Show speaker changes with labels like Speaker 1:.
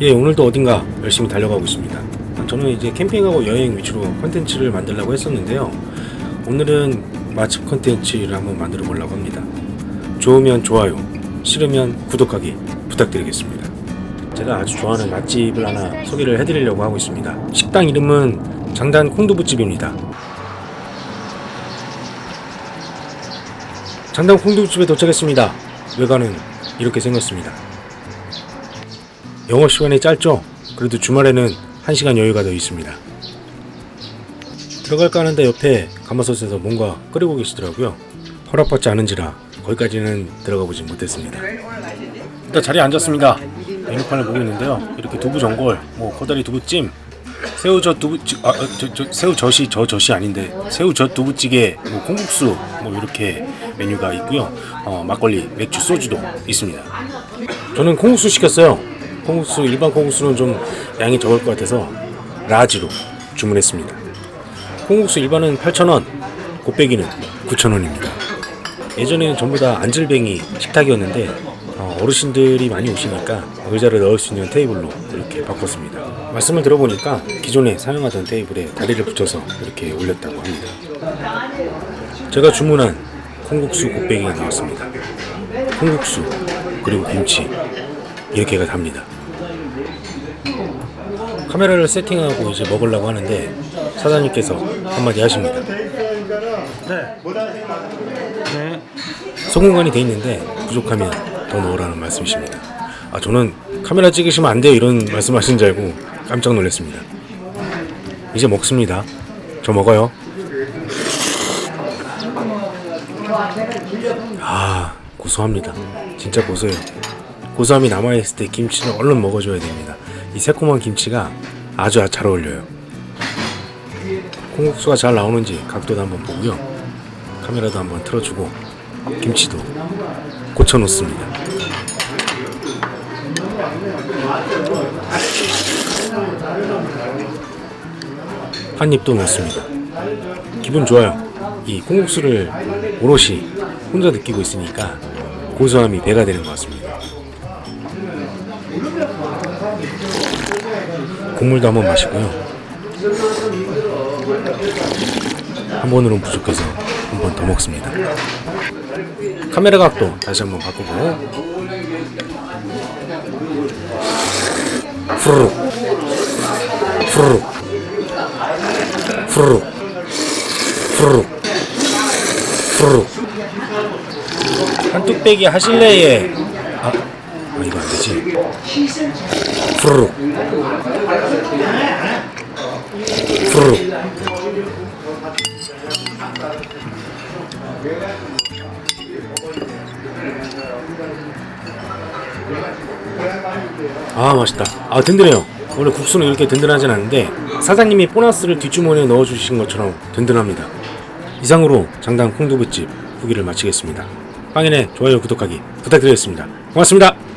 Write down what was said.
Speaker 1: 예, 오늘도 어딘가 열심히 달려가고 있습니다. 저는 이제 캠핑하고 여행 위주로 컨텐츠를 만들려고 했었는데요. 오늘은 맛집 컨텐츠를 한번 만들어 보려고 합니다. 좋으면 좋아요, 싫으면 구독하기 부탁드리겠습니다. 제가 아주 좋아하는 맛집을 하나 소개를 해드리려고 하고 있습니다. 식당 이름은 장단 콩두부집입니다. 장단 콩두부집에 도착했습니다. 외관은 이렇게 생겼습니다. 영업 시간이 짧죠? 그래도 주말에는 1시간 여유가 더 있습니다. 들어갈까 하는데 옆에 가마솥에서 뭔가 끓이고 계시더라고요. 허락받지 않은지라 거기까지는 들어가 보지 못했습니다. 일단 자리에 앉았습니다. 메뉴판을 보고 있는데요. 이렇게 두부 전골, 뭐 코다리 두부찜, 새우젓 두부찌, 아, 어, 저, 저, 새우젓이 저 젓이 아닌데 새우젓 두부찌개, 뭐 콩국수, 뭐 이렇게 메뉴가 있고요. 어, 막걸리, 맥주, 소주도 있습니다. 저는 콩국수 시켰어요. 콩국수 일반 콩국수는 좀 양이 적을 것 같아서 라지로 주문했습니다. 콩국수 일반은 8,000원, 곱빼기는 9,000원입니다. 예전에는 전부 다 안질뱅이 식탁이었는데 어, 어르신들이 많이 오시니까 의자를 넣을 수 있는 테이블로 이렇게 바꿨습니다. 말씀을 들어보니까 기존에 사용하던 테이블에 다리를 붙여서 이렇게 올렸다고 합니다. 제가 주문한 콩국수 곱빼기가 나왔습니다. 콩국수 그리고 김치 이렇게가 답니다. 카메라를 세팅하고 이제 먹으려고 하는데 사장님께서 한마디 하십니다.
Speaker 2: 네.
Speaker 1: 소공간이 돼 있는데 부족하면 더 넣으라는 말씀이십니다. 아 저는 카메라 찍으시면 안 돼요 이런 말씀하신 줄 알고 깜짝 놀랐습니다. 이제 먹습니다. 저 먹어요. 아 고소합니다. 진짜 고소해요. 고소함이 남아있을 때 김치는 얼른 먹어줘야 됩니다. 이 새콤한 김치가 아주 잘 어울려요. 콩국수가 잘 나오는지 각도도 한번 보고요. 카메라도 한번 틀어주고 김치도 고쳐놓습니다. 한 입도 넣습니다. 기분 좋아요. 이 콩국수를 오롯이 혼자 느끼고 있으니까 고소함이 배가 되는 것 같습니다. 국물도 한번 마시고요. 한 번으로는 부족해서 한 번 더 먹습니다. 카메라 각도 다시 한번 바꾸고. 후루룩 후루룩 후루룩 후루룩 후루룩 한 뚝배기 하실래예 아, 아 이거 안 되지? 후루룩 후루룩 아 맛있다. 아 든든해요. 원래 국수는 이렇게 든든하진 않은데 사장님이 보너스를 뒷주머니에 넣어주신 것처럼 든든합니다. 이상으로 장당 콩두부집 후기를 마치겠습니다. 빵인의 좋아요 구독하기 부탁드리겠습니다. 고맙습니다